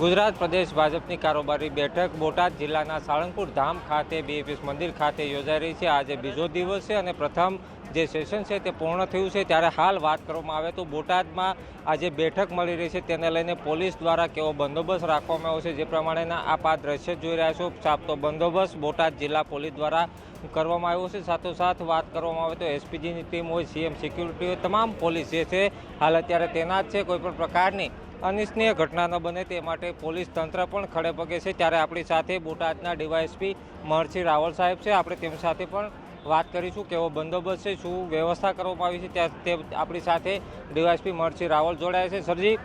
ગુજરાત પ્રદેશ ભાજપની કારોબારી બેઠક બોટાદ જિલ્લાના સાળંગપુર ધામ ખાતે બીએપીએસ મંદિર ખાતે યોજાઈ રહી છે. આજે બીજો દિવસ છે અને પ્રથમ જે સેશન છે તે પૂર્ણ થયું છે. ત્યારે હાલ વાત કરવામાં આવે તો બોટાદમાં આજે બેઠક મળી રહી છે. તેને લઈને પોલીસ દ્વારા કેવો બંદોબસ્ત રાખવામાં આવ્યો છે જે પ્રમાણેના આપ આ દ્રશ્ય જોઈ રહ્યા છો. સાપતો બંદોબસ્ત બોટાદ જિલ્લા પોલીસ દ્વારા કરવામાં આવ્યો છે. સાથોસાથ વાત કરવામાં આવે તો એસપીજીની ટીમ હોય, સીએમ, સિક્યુરિટી હોય, તમામ પોલીસ જે છે હાલ અત્યારે તૈનાત છે. કોઈપણ પ્રકારની અનિચ્છનીય ઘટના ન બને તે માટે પોલીસ તંત્ર પણ ખડે પગે છે. ત્યારે આપણી સાથે બોટાદના ડીવાયએસપી મહર્ષિ રાવલ સાહેબ છે. આપણે તેમની સાથે પણ વાત કરીશું કેવો બંદોબસ્ત છે, શું વ્યવસ્થા કરવામાં આવી છે. ત્યાં તે આપણી સાથે ડીવાયએસપી મહર્ષિ રાવલ જોડાયા છે. સરજી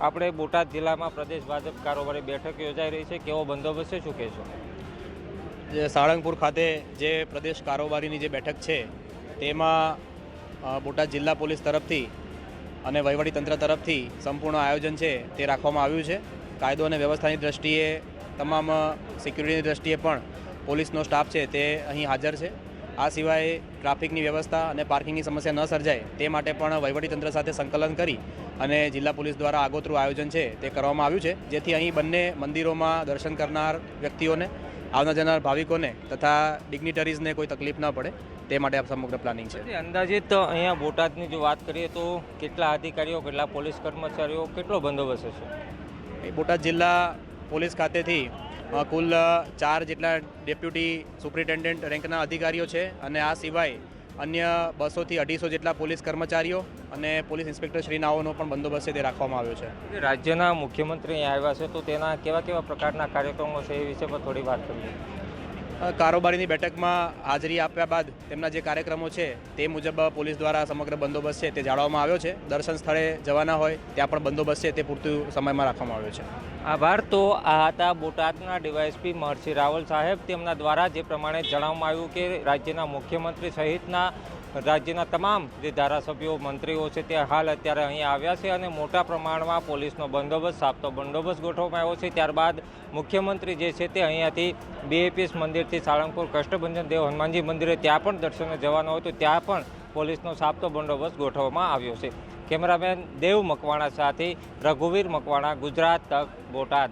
આપણે બોટાદ જિલ્લામાં પ્રદેશ ભાજપ કારોબારી બેઠક યોજાઈ રહી છે. કેવો બંદોબસ્ત છે, શું કહેશો? જે સાળંગપુર ખાતે જે પ્રદેશ કારોબારીની જે બેઠક છે, તેમાં બોટાદ જિલ્લા પોલીસ તરફથી અને વહીવટી તંત્ર તરફથી સંપૂર્ણ આયોજન છે તે રાખવામાં આવ્યું છે. કાયદો અને વ્યવસ્થાની દ્રષ્ટિએ, તમામ સિક્યુરિટીની દ્રષ્ટિએ પણ પોલીસનો સ્ટાફ છે તે અહીં હાજર છે. આ સિવાય ટ્રાફિકની વ્યવસ્થા અને પાર્કિંગની સમસ્યા ન સર્જાય તે માટે પણ વહીવટી તંત્ર સાથે સંકલન કરી અને જિલ્લા પોલીસ દ્વારા આગોતરું આયોજન છે તે કરવામાં આવ્યું છે. જેથી અહીં બંને મંદિરોમાં દર્શન કરનાર વ્યક્તિઓને આવનાર જનાર ભાવિકોને તથા ડિગ્નિટરીઝને કોઈ તકલીફ ન પડે તે માટે આ સમગ્ર પ્લાનિંગ છે. અંદાજિત અહીંયા બોટાદની જો વાત કરીએ તો કેટલા અધિકારીઓ કેટલા પોલીસ કર્મચારીઓ કેટલો બંદોબસ્ત છે એ બોટાદ જિલ્લા પોલીસ ખાતેથી કુલ ચાર જેટલા ડેપ્યુટી સુપ્રિન્ટેન્ડન્ટ રેન્કના અધિકારીઓ છે અને આ સિવાય અન્ય બસોથી અઢીસો જેટલા પોલીસ કર્મચારીઓ અને પોલીસ ઇન્સ્પેક્ટર શ્રીનાઓનો પણ બંદોબસ્ત તે રાખવામાં આવ્યો છે. રાજ્યના મુખ્યમંત્રી આવ્યા છે તો તેના કેવા કેવા પ્રકારના કાર્યક્રમો છે એ વિશે પણ થોડી વાત કરીએ. કારોબારીની બેઠકમાં હાજરી આપ્યા બાદ તેમના જે કાર્યક્રમો છે તે મુજબ પોલીસ દ્વારા સમગ્ર બંદોબસ્ત છે તે જાળવવામાં આવ્યો છે. દર્શન સ્થળે જવાના હોય ત્યાં પણ બંદોબસ્ત છે તે પૂરતું સમયમાં રાખવામાં આવ્યો છે. આભાર. તો આ હતા બોટાદના ડીવાયએસપી મહર્ષિ રાવલ સાહેબ. તેમના દ્વારા જે પ્રમાણે જણાવવામાં આવ્યું કે રાજ્યના મુખ્યમંત્રી સહિતના રાજ્યના તમામ જે ધારાસભ્યો, મંત્રીઓ છે તે હાલ અત્યારે અહીંયા આવ્યા છે અને મોટા પ્રમાણમાં પોલીસનો બંદોબસ્ત સાપતો બંદોબસ્ત ગોઠવવામાં આવ્યો છે. ત્યારબાદ મુખ્યમંત્રી જે છે તે અહીંયાથી બીએપીએસ મંદિરથી સાળંગપુર કષ્ટભંજન દેવ હનુમાનજી મંદિરે ત્યાં પણ દર્શને જવાનો હતું ત્યાં પણ પોલીસનો સાપતો બંદોબસ્ત ગોઠવવામાં આવ્યો છે. કેમેરામેન દેવ મકવાણા સાથે રઘુવીર મકવાણા ગુજરાત તક બોટાદ.